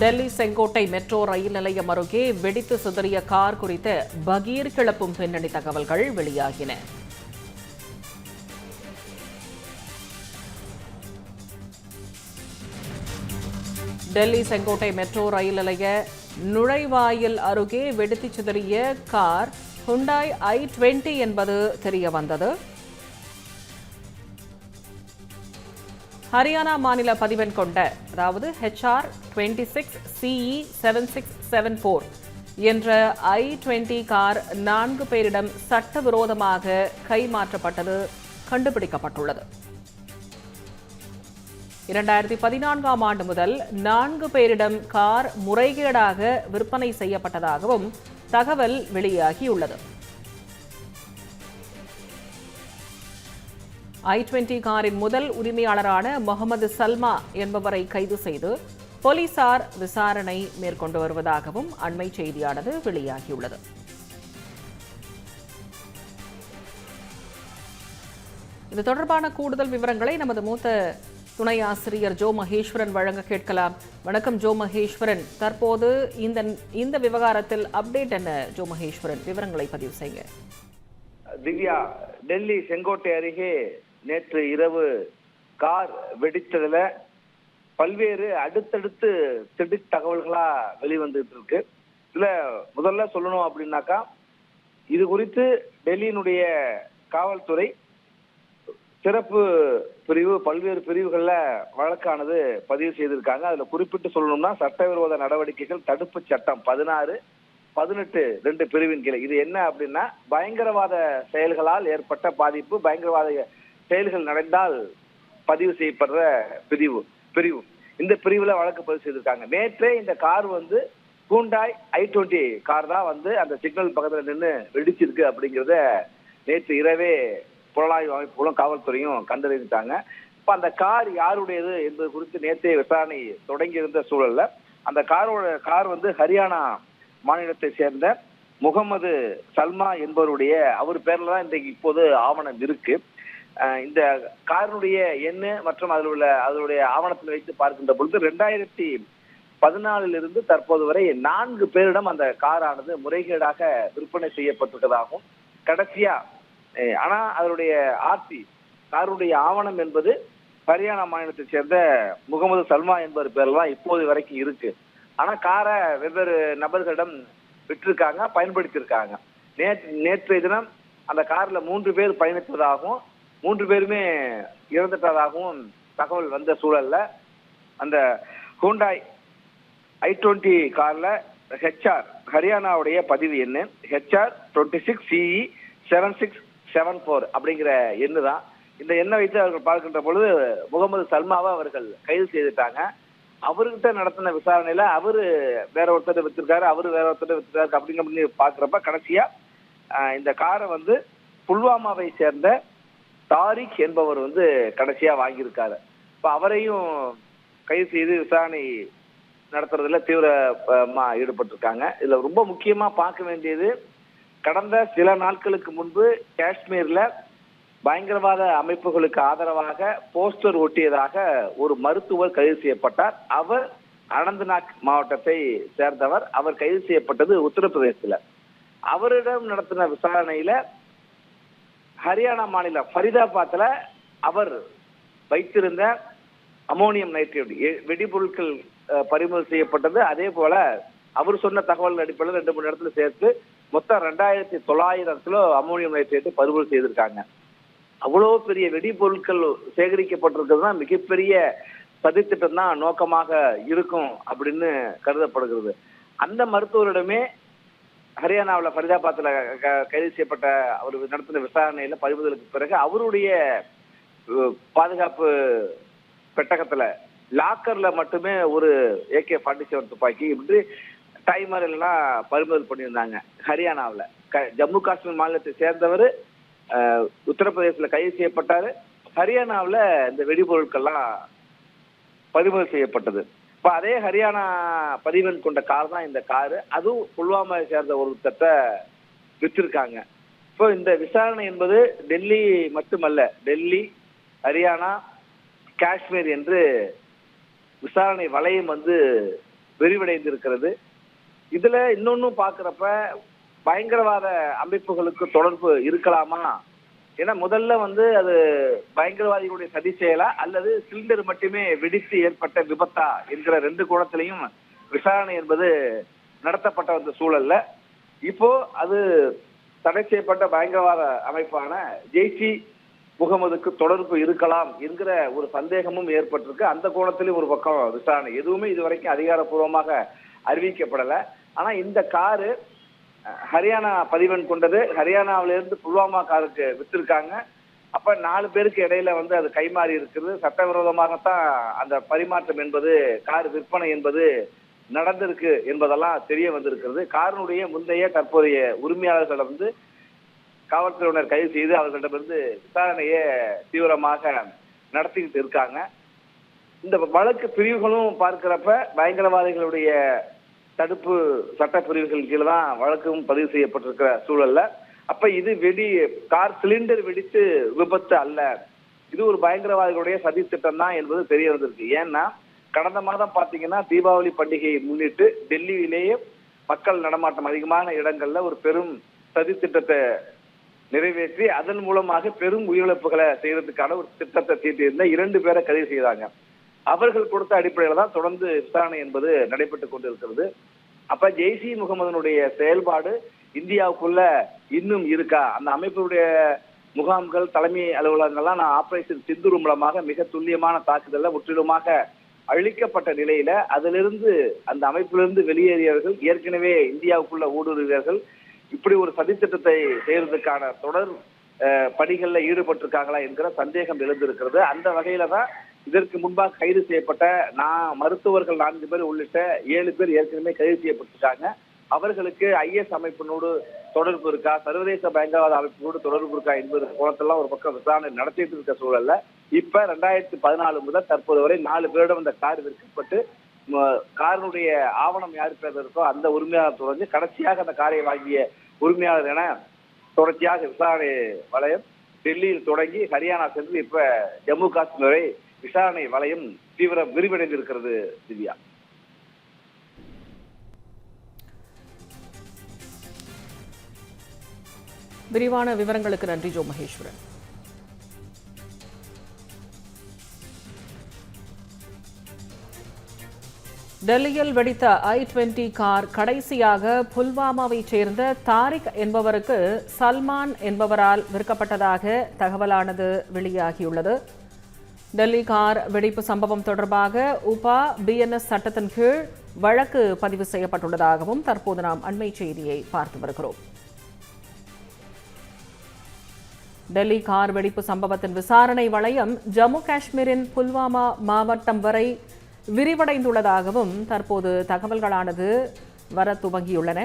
டெல்லி செங்கோட்டை மெட்ரோ ரயில் நிலையம் அருகே வெடித்து சிதறிய கார் குறித்த பகீர் கிளப்பும் பின்னணி தகவல்கள் வெளியாகின. டெல்லி செங்கோட்டை மெட்ரோ ரயில் நிலைய நுழைவாயில் அருகே வெடித்து சிதறிய கார் ஹுண்டாய் ஐ டுவெண்ட்டி என்பது தெரிய வந்தது ஹரியானா மாநில பதிவெண் கொண்ட அதாவது HR twenty six CE seven six seven four என்ற ஐ டுவெண்ட்டி கார் நான்கு பேரிடம் சட்டவிரோதமாக கைமாற்றப்பட்டது கண்டுபிடிக்கப்பட்டுள்ளது. இரண்டாயிரத்தி பதினான்காம் ஆண்டு முதல் நான்கு பேரிடம் கார் முறைகேடாக விற்பனை செய்யப்பட்டதாகவும் தகவல் வெளியாகியுள்ளது. ஐ டுவெண்டி காரின் முதல் உரிமையாளரான முகமது சல்மா என்பவரை கைது செய்து போலீசார் விசாரணை மேற்கொண்டு வருவதாகவும் அண்மை செய்தியானது வெளியாகியுள்ளது. இது தொடர்பான கூடுதல் விவரங்களை நமது மூத்த துணை ஆசிரியர் ஜோ மகேஸ்வரன் வழங்க கேட்கலாம். வணக்கம் ஜோ மகேஸ்வரன். தற்போது இந்த இந்த விவகாரத்தில் அப்டேட் என்ன ஜோ மகேஸ்வரன்? விவரங்களை பதிவு செய்யுங்க. திவ்யா டெல்லி செங்கோட்டை அருகே நேற்று இரவு கார் வெடித்ததுல பல்வேறு அடுத்தடுத்து திடீர் தகவல்களா வெளிவந்துட்டு இருக்கு. இதுல முதல்ல சொல்லணும் அப்படின்னாக்கா இது குறித்து டெல்லியினுடைய காவல்துறை சிறப்பு பிரிவு பல்வேறு பிரிவுகளில் வழக்கானது பதிவு செய்திருக்காங்க. அதில் குறிப்பிட்டு சொல்லணும்னா சட்டவிரோத நடவடிக்கைகள் தடுப்பு சட்டம் பதினாறு பதினெட்டு ரெண்டு பிரிவின் கீழே. இது என்ன அப்படின்னா பயங்கரவாத செயல்களால் ஏற்பட்ட பாதிப்பு பயங்கரவாத செயல்கள் நடந்தால் பதிவு செய்யப்படுற பிரிவு பிரிவு. இந்த பிரிவுல வழக்கு பதிவு செய்திருக்காங்க. நேற்றே இந்த கார் வந்து ஹூண்டாய் ஐ டுவெண்ட்டி கார் தான் வந்து அந்த சிக்னல் பக்கத்துல நின்று வெடிச்சிருக்கு அப்படிங்கிறத நேற்று இரவே புலனாய்வு அமைப்புகளும் காவல்துறையும் கண்டறிந்துட்டாங்க இப்ப அந்த கார் யாருடையது என்பது குறித்து நேற்றே விசாரணை தொடங்கி இருந்த சூழல்ல அந்த காரோட கார் வந்து ஹரியானா மாநிலத்தை சேர்ந்த முகமது சல்மா என்பவருடைய அவர் பேர்ல தான் இன்றைக்கு இப்போது ஆவணம் இருக்கு. இந்த காரினுடைய எண்ணு மற்றும் அதில் உள்ள அதனுடைய ஆவணத்தில் வைத்து பார்க்கின்ற பொழுது ரெண்டாயிரத்தி பதினாலிலிருந்து தற்போது வரை நான்கு பேரிடம் அந்த காரானது முறைகேடாக விற்பனை செய்யப்பட்டிருக்கதாகவும் கடைசியா ஆனால் ஆனா அதனுடைய ஆர்சி காருடைய ஆவணம் என்பது ஹரியானா மாநிலத்தை சேர்ந்த முகமது சல்மா என்பவர் பேர்ல தான் இப்போது வரைக்கும் இருக்கு. ஆனா காரை வெவ்வேறு நபர்களிடம் விட்டிருக்காங்க பயன்படுத்தியிருக்காங்க. நேற்று நேற்றைய தினம் அந்த கார்ல மூன்று பேர் பயணித்ததாகவும் மூன்று பேருமே இறந்துட்டதாகவும் தகவல் வந்த சூழல்ல அந்த ஹூண்டாய் ஐ டுவெண்ட்டி கார்ல ஹெச்ஆர் ஹரியானாவுடைய பதிவு எண்ணு. HR twenty six CE seven six seven four அப்படிங்கிற எண்ணு தான் இந்த எண்ணை வைத்து அவர்கள் பார்க்கின்ற பொழுது முகமது சல்மாவை அவர்கள் கைது செய்துட்டாங்க. அவர்கிட்ட நடத்தின விசாரணையில அவரு வேற ஒருத்தர் வித்திருக்காரு அவரு வேற ஒருத்தர் வித்திருக்காரு அப்படிங்கிற அப்படின்னு பாக்குறப்ப கடைசியா இந்த காரை வந்து புல்வாமாவை சேர்ந்த தாரிக் என்பவர் வந்து கடைசியா வாங்கியிருக்காரு. இப்ப அவரையும் கைது செய்து விசாரணை நடத்துறதுல தீவிரமா ஈடுபட்டிருக்காங்க. இதுல ரொம்ப முக்கியமா பார்க்க வேண்டியது கடந்த சில நாட்களுக்கு முன்பு காஷ்மீர்ல பயங்கரவாத அமைப்புகளுக்கு ஆதரவாக போஸ்டர் ஒட்டியதாக ஒரு மருத்துவர் கைது செய்யப்பட்டார். அவர் அனந்தநாக் மாவட்டத்தை சேர்ந்தவர். அவர் கைது செய்யப்பட்டது உத்தரப்பிரதேசத்துல. அவரிடம் நடத்தின விசாரணையில ஹரியானா மாநிலம் ஃபரிதாபாத்தில் அவர் வைத்திருந்த அமோனியம் நைட்ரேட் வெடிபொருட்கள் பறிமுதல் செய்யப்பட்டது. அதே போல அவர் சொன்ன தகவல் அடிப்படையில் ரெண்டு மூணு இடத்துல சேர்த்து மொத்தம் ரெண்டாயிரத்தி தொள்ளாயிரம் கிலோ அமோனியம் நைட்ரேட் பறிமுதல் செய்திருக்காங்க. அவ்வளவு பெரிய வெடிபொருட்கள் சேகரிக்கப்பட்டிருக்கிறது தான் மிகப்பெரிய சதித்திட்டம் தான் நோக்கமாக இருக்கும் அப்படின்னு கருதப்படுகிறது. அந்த மருத்துவரிடமே ஹரியானாவில் ஃபரிதாபாத்தில் க- கைது செய்யப்பட்ட அவர் நடத்தின விசாரணையில் பறிமுதலுக்கு பிறகு அவருடைய பாதுகாப்பு பெட்டகத்தில் லாக்கர்ல மட்டுமே ஒரு ஏகே ஃபார்ட்டி செவன் துப்பாக்கி இப்படி டைமர் எல்லாம் பறிமுதல் பண்ணியிருந்தாங்க ஹரியானாவில். க- ஜம்மு காஷ்மீர் மாநிலத்தை சேர்ந்தவர் உத்தரப்பிரதேசத்தில் கைது செய்யப்பட்டார். ஹரியானாவில் இந்த வெடிபொருட்கள்லாம் பறிமுதல் செய்யப்பட்டது. இப்ப அதே ஹரியானா பதிவெண் கொண்ட கார் தான் இந்த காரு. அதுவும் புல்வாமாவை சேர்ந்த ஒருத்தட்ட வித்திருக்காங்க. இப்போ இந்த விசாரணை என்பது டெல்லி மட்டுமல்ல டெல்லி ஹரியானா காஷ்மீர் என்று விசாரணை வளையம் வந்து விரிவடைந்திருக்கிறது. இதுல இன்னொன்னும் பாக்குறப்ப பயங்கரவாத அமைப்புகளுக்கு தொடர்பு இருக்கலாமா? ஏன்னா முதல்ல வந்து அது பயங்கரவாதிகளுடைய சதி செயலா அல்லது சிலிண்டர் மட்டுமே வெடித்து ஏற்பட்ட விபத்தா என்கிற ரெண்டு கோணத்திலையும் விசாரணை என்பது நடத்தப்பட்ட அந்த சூழல்ல. இப்போ அது தடை செய்யப்பட்ட பயங்கரவாத அமைப்பான ஜெய்சி முகமதுக்கு தொடர்பு இருக்கலாம் என்கிற ஒரு சந்தேகமும் ஏற்பட்டிருக்கு. அந்த கோணத்திலும் ஒரு பக்கம் விசாரணை. எதுவுமே இதுவரைக்கும் அதிகாரப்பூர்வமாக அறிவிக்கப்படல. ஆனா இந்த காரு ஹரியானா பதிவெண் கொண்டது. ஹரியானாவிலிருந்து புல்வாமா காருக்கு வித்திருக்காங்க. அப்ப நாலு பேருக்கு இடையில வந்து அது கைமாறி இருக்கிறது. சட்டவிரோதமாகத்தான் அந்த பரிமாற்றம் என்பது கார் விற்பனை என்பது நடந்திருக்கு என்பதெல்லாம் தெரிய வந்திருக்கிறது. காரினுடைய முந்தைய தற்போதைய உரிமையாளர்களை வந்து காவல்துறையினர் கைது செய்து அவர்களிடமிருந்து விசாரணையை தீவிரமாக நடத்திக்கிட்டு இருக்காங்க. இந்த வழக்கு பிரிவுகளும் பார்க்கிறப்ப பயங்கரவாதிகளுடைய தடுப்பு சட்ட பிரிவுகள் கீழே தான் வழக்கும் பதிவு செய்யப்பட்டிருக்கிற சூழல்ல. அப்ப இது வெடி கார் சிலிண்டர் வெடித்து விபத்து அல்ல. இது ஒரு பயங்கரவாதிகளுடைய சதி திட்டம் தான் என்பது தெரிய வந்திருக்கு. ஏன்னா கடந்த மாதம் பாத்தீங்கன்னா தீபாவளி பண்டிகையை முன்னிட்டு டெல்லியிலேயே மக்கள் நடமாட்டம் அதிகமான இடங்கள்ல ஒரு பெரும் சதி திட்டத்தை நிறைவேற்றி அதன் மூலமாக பெரும் உயிரிழப்புகளை செய்யறதுக்கான ஒரு திட்டத்தை தீட்டியிருந்த இரண்டு பேரை கைது செய்தாங்க. அவர்கள் கொடுத்த அடிப்படையில் தான் தொடர்ந்து விசாரணை என்பது நடைபெற்றுக் கொண்டிருக்கிறது. அப்ப ஜெய்சி முகமதனுடைய செயல்பாடு இந்தியாவுக்குள்ள இன்னும் இருக்கா? அந்த அமைப்பினுடைய முகாம்கள் தலைமை அலுவலகங்கள்லாம் நான் ஆபரேஷன் சிந்தூர் மூலமாக மிக துல்லியமான தாக்குதல்ல முற்றிலுமாக அழிக்கப்பட்ட நிலையில அதிலிருந்து அந்த அமைப்பிலிருந்து வெளியேறியவர்கள் ஏற்கனவே இந்தியாவுக்குள்ள ஊடுருவியவர்கள் இப்படி ஒரு சதித்திட்டத்தை செய்யறதுக்கான தொடர் பணிகளில் ஈடுபட்டிருக்காங்களா என்கிற சந்தேகம் எழுந்திருக்கிறது. அந்த வகையில தான் இதற்கு முன்பாக கைது செய்யப்பட்ட நான் மருத்துவர்கள் நான்கு பேர் உள்ளிட்ட ஏழு பேர் ஏற்கனவே கைது செய்யப்பட்டிருக்காங்க. அவர்களுக்கு ஐஎஸ் அமைப்பினோடு தொடர்பு இருக்கா? சர்வதேச பயங்கரவாத அமைப்பினோடு தொடர்பு இருக்கா என்பது கோணத்தெல்லாம் ஒரு பக்கம் விசாரணை நடத்திட்டு இருக்க சூழல்ல. இப்ப ரெண்டாயிரத்தி பதினாலு முதல் தற்போது வரை நாலு பேரிடம் இந்த கார் விற்கப்பட்டு காரினுடைய ஆவணம் யார் பேர் இருக்கோ அந்த உரிமையாளர் தொடர்ந்து கடைசியாக அந்த காரை வாங்கிய உரிமையாளர் என தொடர்ச்சியாக விசாரணை வளையம் டெல்லியில் தொடங்கி ஹரியானா சென்று இப்ப ஜம்மு காஷ்மீர் வரை விசாரணை வளையம் தீவிர விரிவடைந்திருக்கிறது திவ்யா. விரிவான விவரங்களுக்கு நன்றி ஜோ மகேஸ்வரன். டெல்லியில் வெடித்த ஐ டுவெண்டி கார் கடைசியாக புல்வாமாவைச் சேர்ந்த தாரிக் என்பவருக்கு சல்மான் என்பவரால் விற்கப்பட்டதாக தகவலானது வெளியாகியுள்ளது. டெல்லி கார் வெடிப்பு சம்பவம் தொடர்பாக உபா பிஎன்எஸ் சட்டத்தின் கீழ் வழக்கு பதிவு செய்யப்பட்டுள்ளதாகவும் தற்போது நாம் அண்மை செய்தியை பார்த்து வருகிறோம். டெல்லி கார் வெடிப்பு சம்பவத்தின் விசாரணை வளையம் ஜம்மு காஷ்மீரின் புல்வாமா மாவட்டம் வரை விரிவடைந்துள்ளதாகவும் தற்போது தகவல்களானது வர துவங்கியுள்ளன.